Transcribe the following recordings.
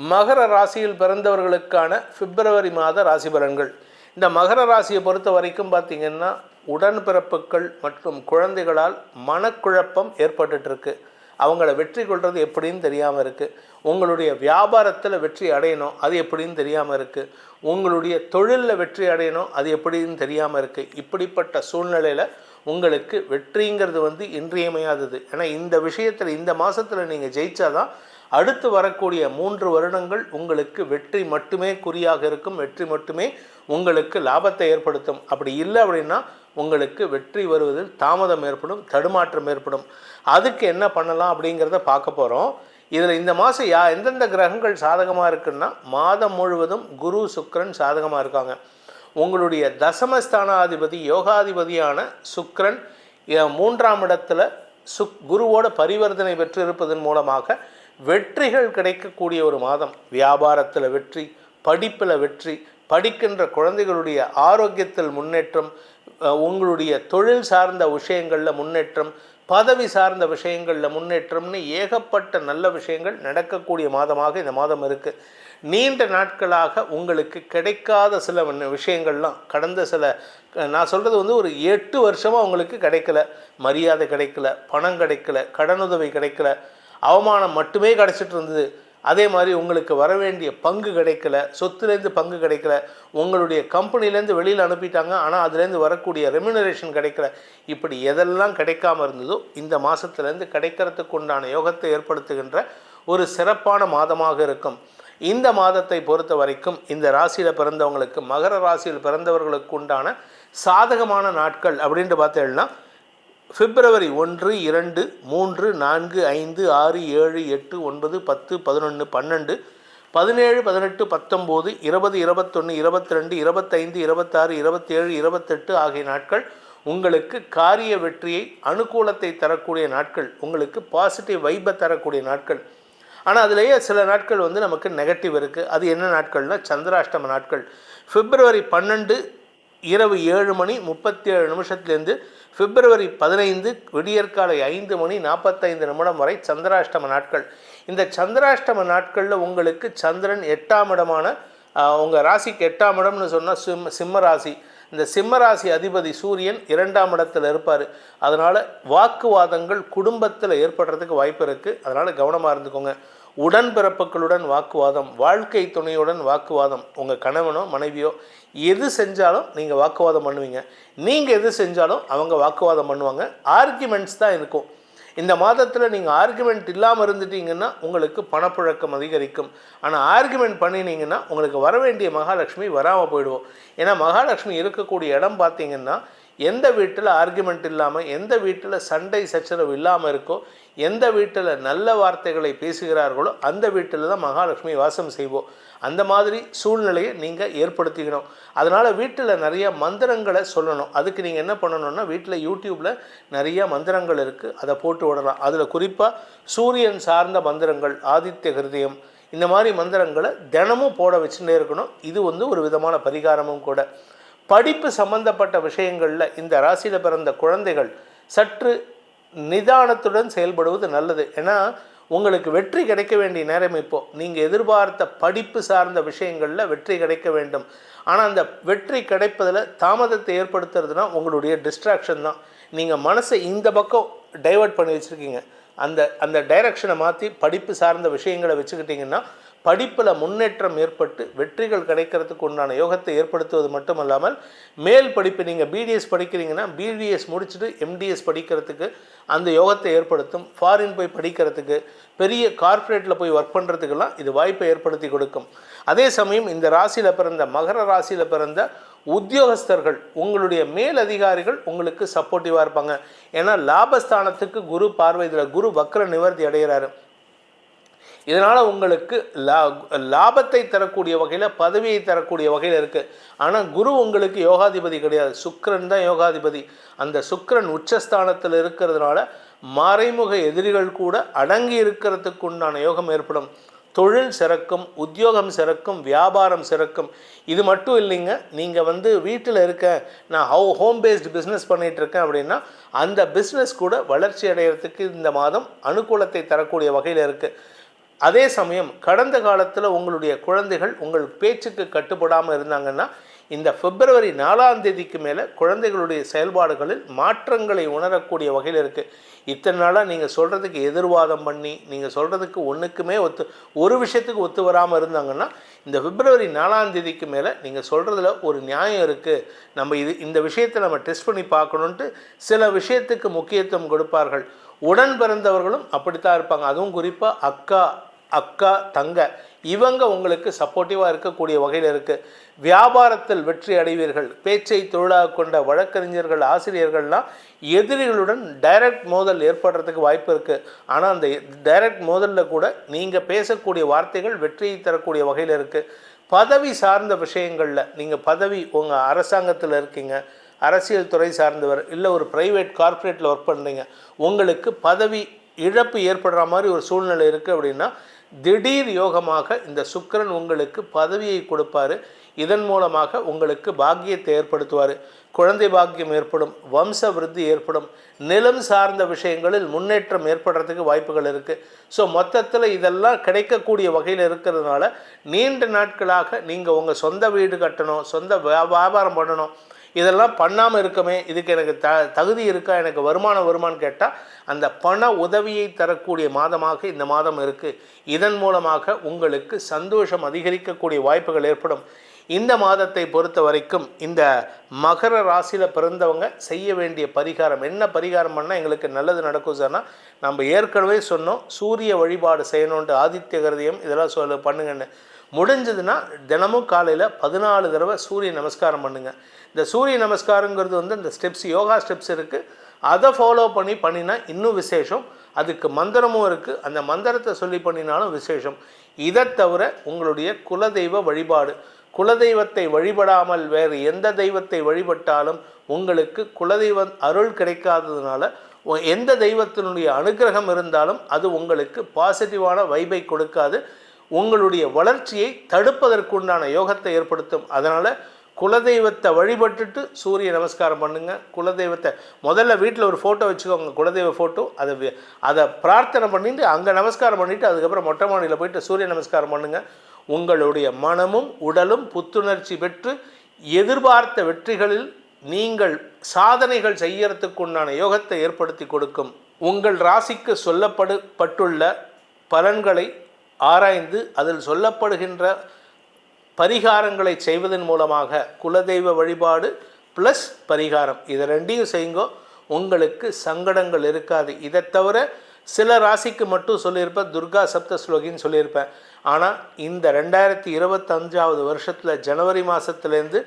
மகர ராசியில் பிறந்தவர்களுக்கான பிப்ரவரி மாத ராசி பலன்கள். இந்த மகர ராசியை பொறுத்த வரைக்கும் பார்த்தீங்கன்னா உடன்பிறப்புகள் மற்றும் குழந்தைகளால் மனக்குழப்பம் ஏற்பட்டுட்டுருக்கு. அவங்கள வெற்றி கொள்வது எப்படின்னு தெரியாமல் இருக்குது உங்களுடைய வியாபாரத்தில் வெற்றி அடையணும் அது எப்படின்னு தெரியாமல் இருக்குது உங்களுடைய தொழிலில் வெற்றி அடையணும் அது எப்படின்னு தெரியாமல் இருக்குது இப்படிப்பட்ட சூழ்நிலையில் உங்களுக்கு வெற்றிங்கிறது வந்து இன்றியமையாதது. ஏன்னா இந்த விஷயத்தில் இந்த மாதத்தில் நீங்கள் ஜெயிச்சாதான் அடுத்து வரக்கூடிய மூன்று வருடங்கள் உங்களுக்கு வெற்றி மட்டுமே குறியாக இருக்கும் வெற்றி மட்டுமே உங்களுக்கு லாபத்தை ஏற்படுத்தும். அப்படி இல்லை அப்படின்னா உங்களுக்கு வெற்றி வருவதில் தாமதம் ஏற்படும் தடுமாற்றம் ஏற்படும். அதுக்கு என்ன பண்ணலாம் அப்படிங்கிறத பார்க்க போகிறோம் இதில் இந்த மாதம் யா எந்தெந்த கிரகங்கள் சாதகமாக இருக்குன்னா மாதம் முழுவதும் குரு சுக்கரன் சாதகமாக இருக்காங்க. உங்களுடைய தசமஸ்தானாதிபதி யோகாதிபதியான சுக்கரன் மூன்றாம் இடத்துல சுக் குருவோட பரிவர்த்தனை பெற்றிருப்பதன் மூலமாக வெற்றிகள் கிடைக்கக்கூடிய ஒரு மாதம். வியாபாரத்தில் வெற்றி படிப்பில் வெற்றி படிக்கின்ற குழந்தைகளுடைய ஆரோக்கியத்தில் முன்னேற்றம் உங்களுடைய தொழில் சார்ந்த விஷயங்களில் முன்னேற்றம் பதவி சார்ந்த விஷயங்களில் முன்னேற்றம்னு ஏகப்பட்ட நல்ல விஷயங்கள் நடக்கக்கூடிய மாதமாக இந்த மாதம் இருக்குது நீண்ட நாட்களாக உங்களுக்கு கிடைக்காத சில விஷயங்கள்லாம் கடந்த சில நான் சொல்கிறது வந்து ஒரு எட்டு வருஷமாக உங்களுக்கு கிடைக்கல. மரியாதை கிடைக்கல பணம் கிடைக்கல கடனுதவி கிடைக்கல. அவமானம் மட்டுமே கிடைச்சிட்டு இருந்தது அதே மாதிரி உங்களுக்கு வர வேண்டிய பங்கு கிடைக்கல. சொத்துலேருந்து பங்கு கிடைக்கல. உங்களுடைய கம்பெனிலேருந்து வெளியில் அனுப்பிட்டாங்க. ஆனால் அதுலேருந்து வரக்கூடிய ரெமினரேஷன் கிடைக்கல. இப்படி எதெல்லாம் கிடைக்காம இருந்ததோ இந்த மாதத்துலேருந்து கிடைக்கிறதுக்கு உண்டான யோகத்தை ஏற்படுத்துகின்ற ஒரு சிறப்பான மாதமாக இருக்கும். இந்த மாதத்தை பொறுத்த வரைக்கும் இந்த ராசியில் பிறந்தவங்களுக்கு மகர ராசியில் பிறந்தவர்களுக்கு உண்டான சாதகமான நாட்கள் அப்படின்ட்டு பார்த்தேன்னா பிப்ரவரி ஒன்று இரண்டு மூன்று நான்கு ஐந்து ஆறு ஏழு எட்டு ஒன்பது பத்து பதினொன்று பன்னெண்டு பதினேழு பதினெட்டு பத்தொம்போது இருபது இருபத்தொன்று இருபத்தி ரெண்டு இருபத்தைந்து இருபத்தாறு இருபத்தேழு இருபத்தெட்டு ஆகிய நாட்கள் உங்களுக்கு காரிய வெற்றியை அனுகூலத்தை தரக்கூடிய நாட்கள் உங்களுக்கு பாசிட்டிவ் வைப்பை தரக்கூடிய நாட்கள். ஆனால் அதுலேயே சில நாட்கள் வந்து நமக்கு நெகட்டிவ் இருக்குது அது என்ன நாட்கள்னால் சந்திராஷ்டம நாட்கள். பிப்ரவரி பன்னெண்டு இரவு ஏழு மணி முப்பத்தி ஏழு நிமிஷத்துலேருந்து பிப்ரவரி பதினைந்து விடியற்காலை ஐந்து மணி நாற்பத்தைந்து நிமிடம் வரை சந்திராஷ்டம நாட்கள். இந்த சந்திராஷ்டம நாட்களில் உங்களுக்கு சந்திரன் எட்டாம் இடமான உங்கள் ராசிக்கு எட்டாம் இடம்னு சொன்னால் சிம் சிம்ம ராசி. இந்த சிம்மராசி அதிபதி சூரியன் இரண்டாம் இடத்தில் இருப்பார். அதனால் வாக்குவாதங்கள் குடும்பத்தில் ஏற்படுறதுக்கு வாய்ப்பு இருக்குது அதனால் கவனமாக இருந்துக்கோங்க. உடன்பிறப்புகளுடன் வாக்குவாதம் வாழ்க்கை துணையுடன் வாக்குவாதம் உங்கள் கணவனோ மனைவியோ எது செஞ்சாலும் நீங்கள் வாக்குவாதம் பண்ணுவீங்க. நீங்கள் எது செஞ்சாலும் அவங்க வாக்குவாதம் பண்ணுவாங்க. ஆர்கியூமெண்ட்ஸ் தான் இருக்கும். இந்த மாதத்தில் நீங்கள் ஆர்குமெண்ட் இல்லாமல் இருந்துட்டீங்கன்னா உங்களுக்கு பணப்புழக்கம் அதிகரிக்கும். ஆனால் ஆர்குமெண்ட் பண்ணினீங்கன்னா உங்களுக்கு வர வேண்டிய மகாலட்சுமி வராமல் போயிடுவோம். ஏன்னா மகாலட்சுமி இருக்கக்கூடிய இடம் பார்த்தீங்கன்னா எந்த வீட்டில் ஆர்குமெண்ட் இல்லாமல் எந்த வீட்டில் சண்டை சச்சரவு இல்லாமல் இருக்கோ எந்த வீட்டில் நல்ல வார்த்தைகளை பேசுகிறார்களோ அந்த வீட்டில் தான் மகாலட்சுமி வாசம் செய்வோம் அந்த மாதிரி சூழ்நிலையை நீங்கள் ஏற்படுத்திக்கணும். அதனால் வீட்டில் நிறைய மந்திரங்களை சொல்லணும். அதுக்கு நீங்கள் என்ன பண்ணணும்னா வீட்டில் யூடியூப்பில் நிறைய மந்திரங்கள் இருக்குது அதை போட்டு விடலாம். அதில் குறிப்பாக சூரியன் சார்ந்த மந்திரங்கள் ஆதித்ய ஹிருதயம் இந்த மாதிரி மந்திரங்களை தினமும் போட வச்சுட்டே இருக்கணும். இது வந்து ஒரு விதமான பரிகாரமும் கூட. படிப்பு சம்பந்தப்பட்ட விஷயங்களில் இந்த ராசியில் பிறந்த குழந்தைகள் சற்று நிதானத்துடன் செயல்படுவது நல்லது. ஏன்னா உங்களுக்கு வெற்றி கிடைக்க வேண்டிய நேரம் இப்போது நீங்கள் எதிர்பார்த்த படிப்பு சார்ந்த விஷயங்களில் வெற்றி கிடைக்க வேண்டும். ஆனால் அந்த வெற்றி கிடைப்பதில் தாமதத்தை ஏற்படுத்துறதுனா உங்களுடைய டிஸ்ட்ராக்ஷன் தான். நீங்கள் மனசை இந்த பக்கம் டைவர்ட் பண்ணி வச்சுருக்கீங்க. அந்த அந்த டைரக்ஷனை மாற்றி படிப்பு சார்ந்த விஷயங்களை வச்சுக்கிட்டிங்கன்னா படிப்பில் முன்னேற்றம் ஏற்பட்டு வெற்றிகள் கிடைக்கிறதுக்கு உண்டான யோகத்தை ஏற்படுத்துவது மட்டுமல்லாமல் மேல் படிப்பு நீங்கள் பிடிஎஸ் படிக்கிறீங்கன்னா பிடிஎஸ் முடிச்சுட்டு எம்டிஎஸ் படிக்கிறதுக்கு அந்த யோகத்தை ஏற்படுத்தும். ஃபாரின் போய் படிக்கிறதுக்கு பெரிய கார்ப்பரேட்டில் போய் ஒர்க் பண்ணுறதுக்கெல்லாம் இது வாய்ப்பை ஏற்படுத்தி கொடுக்கும். அதே சமயம் இந்த ராசியில் பிறந்த மகர ராசியில் பிறந்த உத்தியோகஸ்தர்கள் உங்களுடைய மேல் அதிகாரிகள் உங்களுக்கு சப்போர்ட்டிவாக இருப்பாங்க. ஏன்னா லாபஸ்தானத்துக்கு குரு பார்வை இதில் குரு வக்ர நிவர்த்தி அடைகிறாரு இதனால் உங்களுக்கு லா லாபத்தை தரக்கூடிய வகையில் பதவியை தரக்கூடிய வகையில் இருக்குது ஆனால் குரு உங்களுக்கு யோகாதிபதி கிடையாது. சுக்கரன் தான் யோகாதிபதி. அந்த சுக்கரன் உச்சஸ்தானத்தில் இருக்கிறதுனால மறைமுக எதிரிகள் கூட அடங்கி இருக்கிறதுக்கு உண்டான யோகம் ஏற்படும். தொழில் சிறக்கும் உத்தியோகம் சிறக்கும் வியாபாரம் சிறக்கும். இது மட்டும் இல்லைங்க. நீங்கள் வந்து வீட்டில் இருக்க நான் ஹவு ஹோம் பேஸ்டு பிஸ்னஸ் பண்ணிகிட்டு இருக்கேன் அப்படின்னா அந்த பிஸ்னஸ் கூட வளர்ச்சி அடைகிறதுக்கு இந்த மாதம் அனுகூலத்தை தரக்கூடிய வகையில் இருக்குது அதே சமயம் கடந்த காலத்தில் உங்களுடைய குழந்தைகள் உங்கள் பேச்சுக்கு கட்டுப்படாமல் இருந்தாங்கன்னா இந்த பிப்ரவரி நாலாம் தேதிக்கு மேலே குழந்தைகளுடைய செயல்பாடுகளில் மாற்றங்களை உணரக்கூடிய வகையில் இருக்குது இத்தனை நாளாக நீங்கள் சொல்கிறதுக்கு எதிர்வாதம் பண்ணி நீங்கள் சொல்கிறதுக்கு ஒன்றுக்குமே ஒத்து ஒரு விஷயத்துக்கு ஒத்து வராமல் இருந்தாங்கன்னா இந்த பிப்ரவரி நாலாம் தேதிக்கு மேலே நீங்கள் சொல்கிறதுல ஒரு நியாயம் இருக்குது நம்ம இது இந்த விஷயத்தை நம்ம டெஸ்ட் பண்ணி பார்க்கணுன்ட்டு சில விஷயத்துக்கு முக்கியத்துவம் கொடுப்பார்கள். உடன் பிறந்தவர்களும் அப்படித்தான் இருப்பாங்க. அதுவும் குறிப்பாக அக்கா அக்கா தங்க இவங்க உங்களுக்கு சப்போர்ட்டிவாக இருக்கக்கூடிய வகையில் இருக்குது வியாபாரத்தில் வெற்றி அடைவீர்கள். பேச்சை தொழிலாக கொண்ட வழக்கறிஞர்கள் ஆசிரியர்கள்லாம் எதிரிகளுடன் டைரக்ட் மோதல் ஏற்படுறதுக்கு வாய்ப்பு இருக்குது ஆனால் அந்த டைரக்ட் மோதலில் கூட நீங்கள் பேசக்கூடிய வார்த்தைகள் வெற்றியை தரக்கூடிய வகையில் இருக்குது பதவி சார்ந்த விஷயங்களில் நீங்கள் பதவி உங்கள் அரசாங்கத்தில் இருக்கீங்க. அரசியல் துறை சார்ந்தவர் இல்லை ஒரு ப்ரைவேட் கார்ப்பரேட்டில் ஒர்க் பண்ணுறீங்க உங்களுக்கு பதவி இழப்பு ஏற்படுற மாதிரி ஒரு சூழ்நிலை இருக்குது அப்படின்னா திடீர் யோகமாக இந்த சுக்கரன் உங்களுக்கு பதவியை கொடுப்பாரு. இதன் மூலமாக உங்களுக்கு பாக்கியத்தை ஏற்படுத்துவார். குழந்தை பாக்கியம் ஏற்படும் வம்ச விருத்தி ஏற்படும். நிலம் சார்ந்த விஷயங்களில் முன்னேற்றம் ஏற்படுறதுக்கு வாய்ப்புகள் இருக்குது ஸோ மொத்தத்தில் இதெல்லாம் கிடைக்கக்கூடிய வகையில் இருக்கிறதுனால நீண்ட நாட்களாக நீங்கள் உங்கள் சொந்த வீடு கட்டணும் சொந்த வியா- வியாபாரம் பண்ணணும். இதெல்லாம் பண்ணாமல் இருக்கமே இதுக்கு எனக்கு த தகுதி இருக்கா எனக்கு வருமானம் வருமானு கேட்டால் அந்த பண உதவியை தரக்கூடிய மாதமாக இந்த மாதம் இருக்குது இதன் மூலமாக உங்களுக்கு சந்தோஷம் அதிகரிக்கக்கூடிய வாய்ப்புகள் ஏற்படும். இந்த மாதத்தை பொறுத்த வரைக்கும் இந்த மகர ராசியில் பிறந்தவங்க செய்ய வேண்டிய பரிகாரம் என்ன பரிகாரம் பண்ணால் எங்களுக்கு நல்லது நடக்கும் சார்னா நம்ம ஏற்கனவே சொன்னோம் சூரிய வழிபாடு செய்யணுன்ட்டு ஆதித்ய கிருதியம் இதெல்லாம் சொல்ல பண்ணுங்கன்னு. முடிஞ்சதுன்னா தினமும் காலையில் பதினாலு தடவை சூரிய நமஸ்காரம் பண்ணுங்கள் இந்த சூரிய நமஸ்காரங்கிறது வந்து இந்த ஸ்டெப்ஸ் யோகா ஸ்டெப்ஸ் இருக்குது அதை ஃபாலோ பண்ணி பண்ணினா இன்னும் விசேஷம். அதுக்கு மந்திரமும் இருக்குது அந்த மந்திரத்தை சொல்லி பண்ணினாலும் விசேஷம். இதை தவிர உங்களுடைய குலதெய்வ வழிபாடு. குலதெய்வத்தை வழிபடாமல் வேறு எந்த தெய்வத்தை வழிபட்டாலும் உங்களுக்கு குலதெய்வம் அருள் கிடைக்காததுனால எந்த தெய்வத்தினுடைய அனுக்கிரகம் இருந்தாலும் அது உங்களுக்கு பாசிட்டிவான வைபை கொடுக்காது. உங்களுடைய வளர்ச்சியை தடுப்பதற்குண்டான யோகத்தை ஏற்படுத்தும். அதனால் குலதெய்வத்தை வழிபட்டுட்டு சூரிய நமஸ்காரம் பண்ணுங்கள் குலதெய்வத்தை முதல்ல வீட்டில் ஒரு ஃபோட்டோ வச்சுக்கோங்க. குலதெய்வ ஃபோட்டோ அதை அதை பிரார்த்தனை பண்ணிட்டு அங்கே நமஸ்காரம் பண்ணிவிட்டு அதுக்கப்புறம் மொட்டை மாடியில் போயிட்டு சூரிய நமஸ்காரம் பண்ணுங்கள் உங்களுடைய மனமும் உடலும் புத்துணர்ச்சி பெற்று எதிர்பார்த்த வெற்றிகளில் நீங்கள் சாதனைகள் செய்யறதுக்குண்டான யோகத்தை ஏற்படுத்தி கொடுக்கும். உங்கள் ராசிக்கு சொல்லப்படு பட்டுள்ள பலன்களை ஆராய்ந்து அதில் சொல்லப்படுகின்ற பரிகாரங்களை செய்வதன் மூலமாக குலதெய்வ வழிபாடு ப்ளஸ் பரிகாரம். இதை ரெண்டையும் செய்யுங்கோ. உங்களுக்கு சங்கடங்கள் இருக்காது. இதை தவிர சில ராசிக்கு மட்டும் சொல்லியிருப்பேன். துர்கா சப்த ஸ்லோகின்னு சொல்லியிருப்பேன். ஆனால் இந்த ரெண்டாயிரத்தி இருபத்தஞ்சாவது வருஷத்தில் ஜனவரி மாதத்துலேருந்து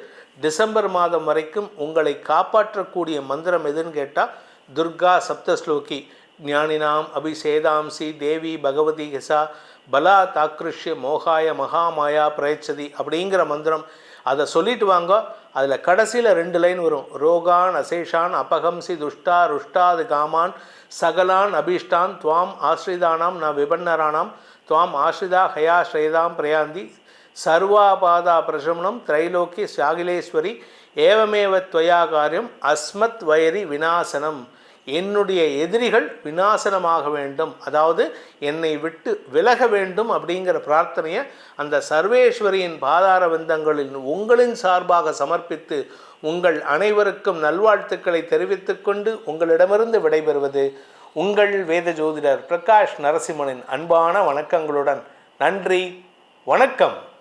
டிசம்பர் மாதம் வரைக்கும் உங்களை காப்பாற்றக்கூடிய மந்திரம் எதுன்னு கேட்டால் துர்கா சப்தஸ்லோகி ஞானினாம் அபிஷேதாம்சி தேவி பகவதி ஹெசா பலா தாக்ருஷ்ய மோகாய மகாமாயா பிரயச்சதி அப்படிங்கிற மந்திரம். அதை சொல்லிட்டு வாங்க அதில் கடைசியில் ரெண்டு லைன் வரும். ரோகான் அசேஷான் அபகம்சி துஷ்டா ருஷ்டாது காமான் சகலான் அபீஷ்டான் துவாம் ஆஸ்ரிதானாம் ந விபன்னரானாம் துவாம் ஆஸ்ரிதா ஹயா ஸ்ரேதாம் பிரயாந்தி சர்வாபாதா பிரசமனம் திரைலோக்கி சாகிலேஸ்வரி ஏவமேவ துவயா காரியம் அஸ்மத் வயரி வினாசனம் என்னுடைய எதிரிகள் விநாசனமாக வேண்டும். அதாவது என்னை விட்டு விலக வேண்டும் அப்படிங்கிற பிரார்த்தனையை அந்த சர்வேஸ்வரியின் பாதார விந்தங்களில் உங்களின் சார்பாக சமர்ப்பித்து உங்கள் அனைவருக்கும் நல்வாழ்த்துக்களை தெரிவித்துக்கொண்டு உங்களிடமிருந்து விடைபெறுவது உங்கள் வேத ஜோதிடர் பிரகாஷ் நரசிம்மனின் அன்பான வணக்கங்களுடன். நன்றி. வணக்கம்.